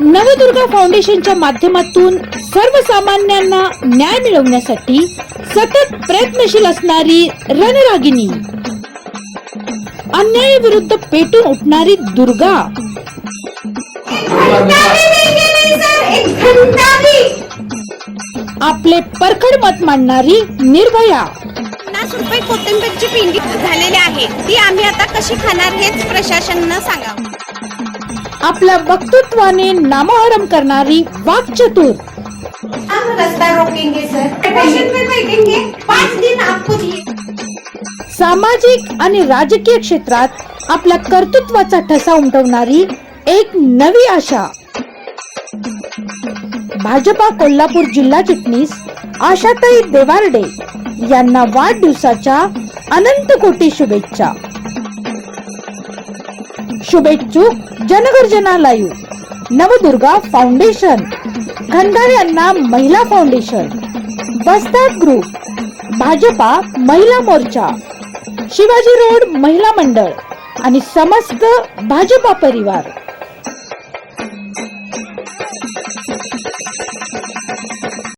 नवदुर्गा फाउंडेशनच्या माध्यमातून सर्वसामान्यांना न्याय मिळवण्यासाठी सतत प्रयत्नशील असणारी रणरागिणी अन्यायाविरुद्ध पेटून उठणारी दुर्गा. आपले परखड मत मांडणारी निर्भया. पन्नास रुपये कोथिंबीरची पिंडी झालेली आहे. ती आम्ही आता कशी खाणार हेच प्रशासनानं सांगा आपल्या वक्तृत्वाने नामोहरम करणारी वाक्चतुर. हम रास्ता रोकेंगे सर. स्टेशन पे बैठेंगे पाच दिन आपको दिए सामाजिक आणि राजकीय क्षेत्रात आपल्या कर्तृत्वाचा ठसा उमटवणारी एक नवी आशा. भाजपा कोल्हापूर जिल्हा चिटणीस आशाताई देवारडे यांना वाढदिवसाच्या अनंत कोटी शुभेच्छा. शुभेच्छुक जनगर्जना लाईव्ह नवदुर्गा फाउंडेशन. खंडारे अण्णा महिला फाउंडेशन. वस्ताद ग्रुप. भाजपा महिला मोर्चा. शिवाजी रोड महिला मंडळ आणि समस्त भाजपा परिवार.